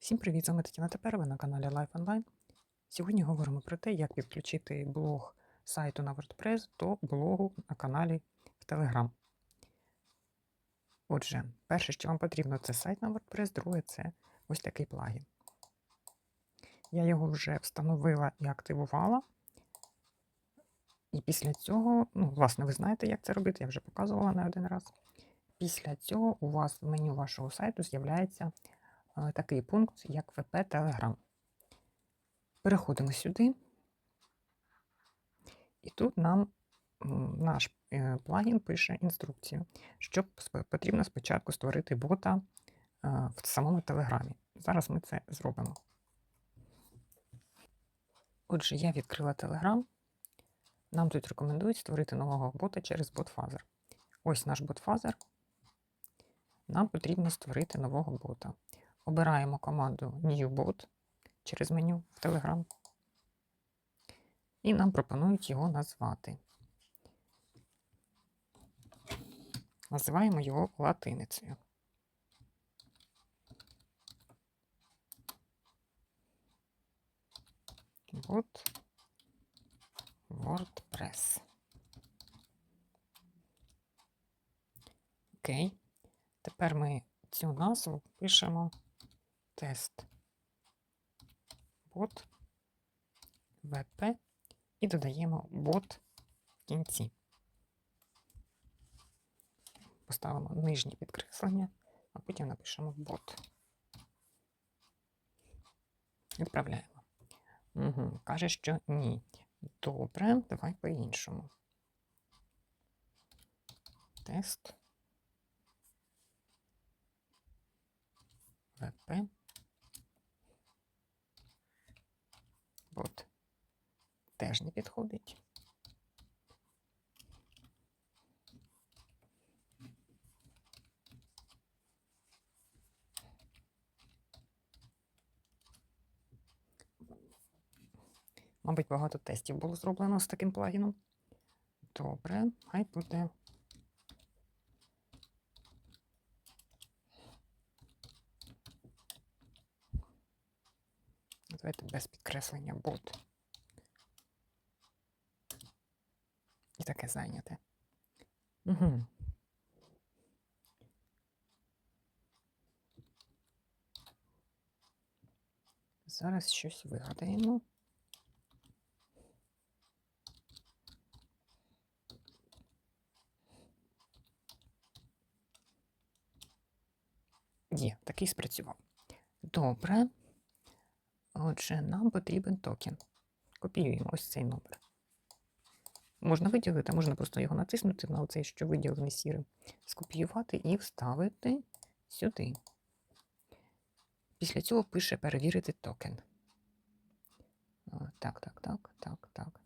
Всім привіт! З вами Тетяна Тепер, ви на каналі Life Online. Сьогодні говоримо про те, як підключити блог сайту на WordPress до блогу на каналі в Telegram. Отже, перше, що вам потрібно, це сайт на WordPress, друге це ось такий плагін. Я його вже встановила і активувала. І після цього, ну, власне, ви знаєте, як це робити, я вже показувала не один раз. Після цього у вас в меню вашого сайту з'являється такий пункт, як VP Telegram. Переходимо сюди. І тут нам наш е, плагін пише інструкцію, що потрібно спочатку створити бота е, в самому Телеграмі. Зараз ми це зробимо. Отже, я відкрила Telegram. Нам тут рекомендують створити нового бота через ботфазер. Ось наш ботфазер. Нам потрібно створити нового бота. Обираємо команду New Bot через меню в Telegram. І нам пропонують його назвати. Називаємо його латиницею. Бот WordPress. Окей. Тепер ми цю назву пишемо тест бот VP і додаємо бот в кінці. Поставимо нижнє підкреслення, а потім напишемо бот. Відправляємо. Угу. Каже, що ні. Добре, давай по-іншому. Тест. ВП. Бот. Теж не підходить. Мабуть, багато тестів було зроблено з таким плагіном. Добре, хай буде. Давайте без підкреслення бот. І таке зайняте. Угу. Зараз щось вигадаємо. Є, такий спрацював. Добре. Отже, нам потрібен токен. Копіюємо ось цей номер. Можна виділити, можна просто його натиснути на оцей, що виділений сірим, скопіювати і вставити сюди. Після цього пише перевірити токен. Так, так, так, так, так.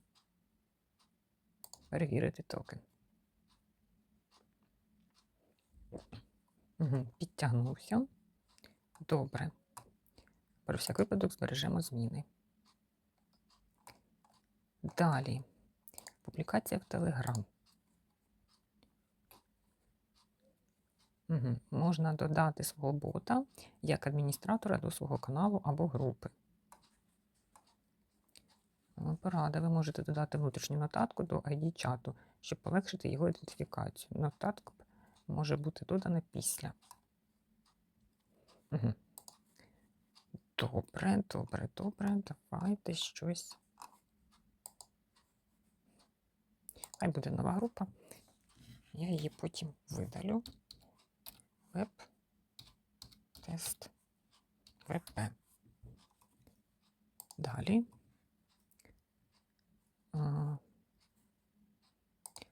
Перевірити токен. Угу, підтягнувся. Добре. Про всяк випадок збережемо зміни. Далі. Публікація в Telegram. Угу. Можна додати свого бота як адміністратора до свого каналу або групи. Порада. Ви можете додати внутрішню нотатку до ID чату, щоб полегшити його ідентифікацію. Нотатка може бути додана після. Угу. Добре, добре, добре. Давайте щось. Хай буде нова група. Я її потім видалю. Веб тест ВП. Далі.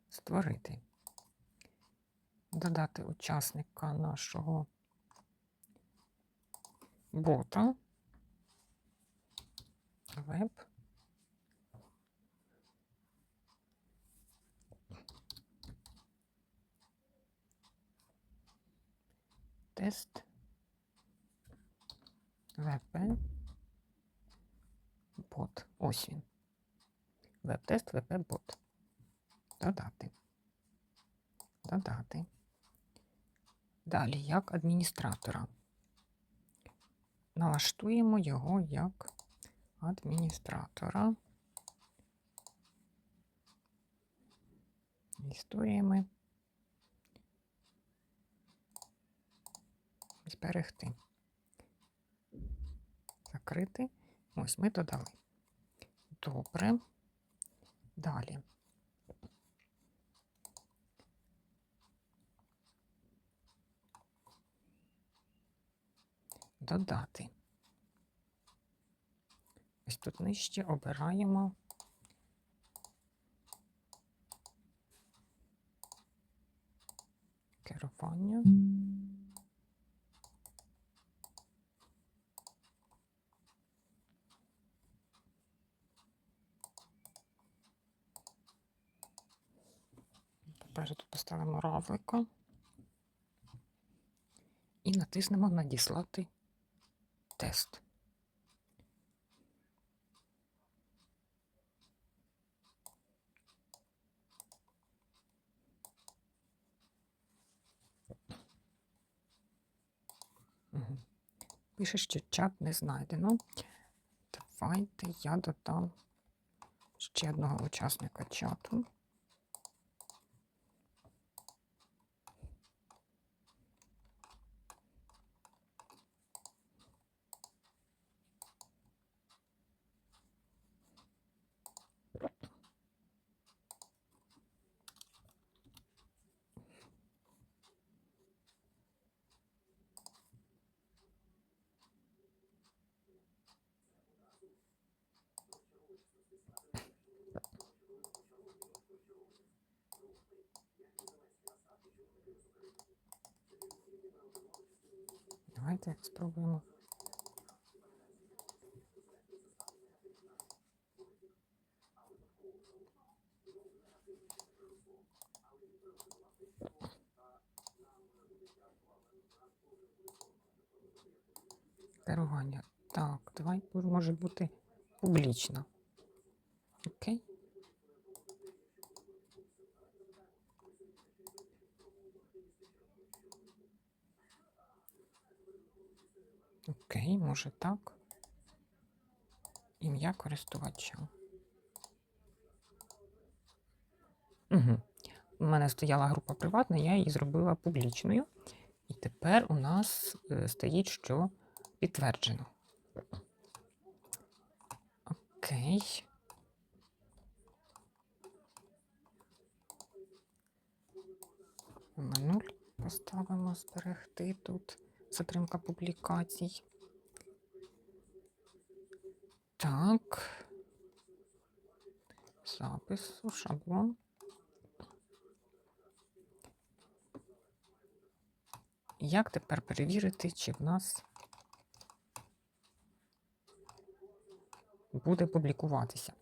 Створити. Додати учасника нашого бота. Веб. Тест. ВП. Бот. Ось він. Веб-тест ВП бот. Додати. Додати. Далі, як адміністратора. налаштуємо його як адміністратора. Історіями. Зберегти. Закрити. Ось ми додали. Добре. Далі. Додати. Ось тут нижче обираємо керування. Попереду поставимо равлика і натиснемо Надіслати тест. Пише, що чат не знайдено. Давайте я додам ще одного учасника чату. Давайте спробуємо. Керування. Так, давай може бути публічно. Окей. Окей, може так. Ім'я користувача. Угу. У мене стояла група приватна, я її зробила публічною. І тепер у нас е, стоїть, що підтверджено. Окей. Нуль поставимо зберегти тут. Затримка публікацій. Так. Запису, шаблон. Як тепер перевірити, чи в нас буде публікуватися?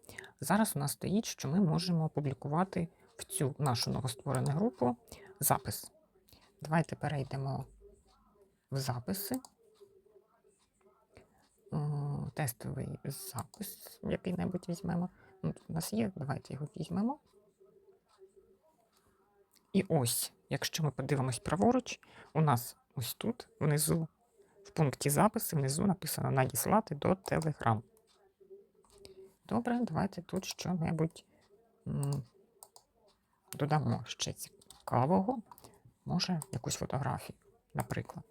Зараз у нас стоїть, що ми можемо публікувати в цю нашу новостворену групу запис. Давайте перейдемо в записи. Тестовий запис, який-небудь візьмемо. Ну, у нас є, давайте його візьмемо. І ось, якщо ми подивимось праворуч, у нас ось тут, внизу, в пункті записи, внизу написано надіслати до Telegram. Добре, давайте тут що-небудь додамо ще цікавого. Може, якусь фотографію, наприклад.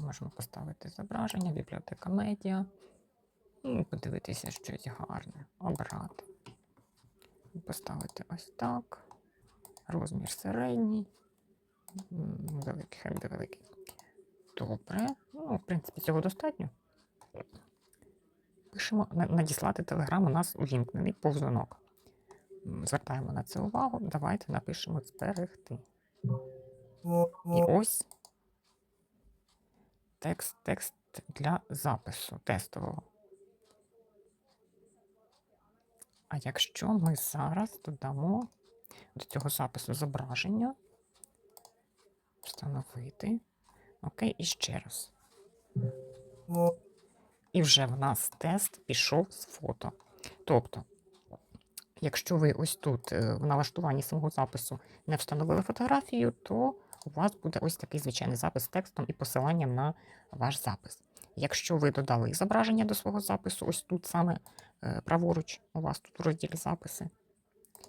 Можемо поставити зображення, бібліотека медіа. І подивитися щось гарне, обрати. Поставити ось так. Розмір середній. Великий, хай буде великий. Добре. Ну, в принципі, цього достатньо. Пишемо надіслати телеграм у нас увімкнений повзунок. Звертаємо на це увагу. Давайте напишемо зберегти. І ось текст, текст для запису тестового. А якщо ми зараз додамо до цього запису зображення, встановити. Окей, і ще раз. І вже в нас тест пішов з фото. Тобто, якщо ви ось тут е, в налаштуванні самого запису не встановили фотографію, то у вас буде ось такий звичайний запис з текстом і посиланням на ваш запис. Якщо ви додали зображення до свого запису, ось тут саме е, праворуч, у вас тут у розділі записи,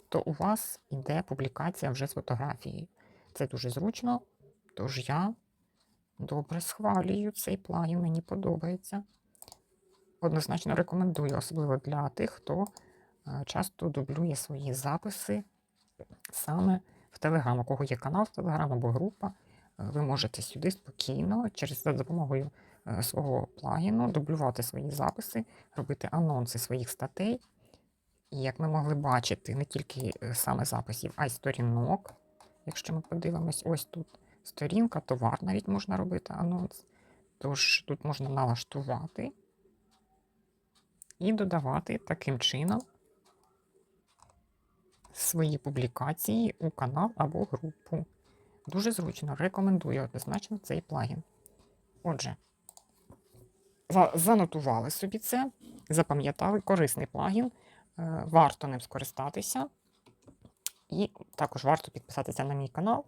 то у вас іде публікація вже з фотографією. Це дуже зручно, тож я добре схвалюю цей плагін, мені подобається. Однозначно рекомендую, особливо для тих, хто е, часто дублює свої записи саме в Telegram. У кого є канал в Telegram або група, е, ви можете сюди спокійно через за допомогою е, свого плагіну дублювати свої записи, робити анонси своїх статей. І як ми могли бачити, не тільки е, саме записів, а й сторінок. Якщо ми подивимось, ось тут сторінка, товар навіть можна робити анонс. Тож тут можна налаштувати і додавати таким чином свої публікації у канал або групу. Дуже зручно, рекомендую однозначно цей плагін. Отже, занотували собі це, запам'ятали корисний плагін, е, варто ним скористатися. І також варто підписатися на мій канал,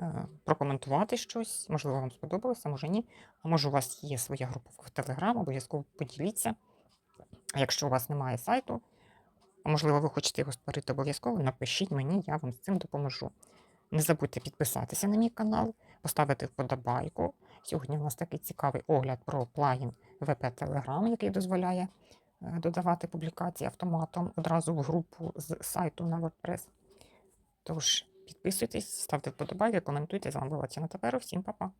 е, прокоментувати щось. Можливо, вам сподобалося, може ні. А може, у вас є своя група в Telegram, обов'язково поділіться. А якщо у вас немає сайту, можливо, ви хочете його створити обов'язково, напишіть мені, я вам з цим допоможу. Не забудьте підписатися на мій канал, поставити вподобайку. Сьогодні у нас такий цікавий огляд про плагін VP Telegram, який дозволяє е, додавати публікації автоматом одразу в групу з сайту на WordPress. Тож підписуйтесь, ставте вподобайки, коментуйте. З вами була Тіна Таперо. Всім па-па!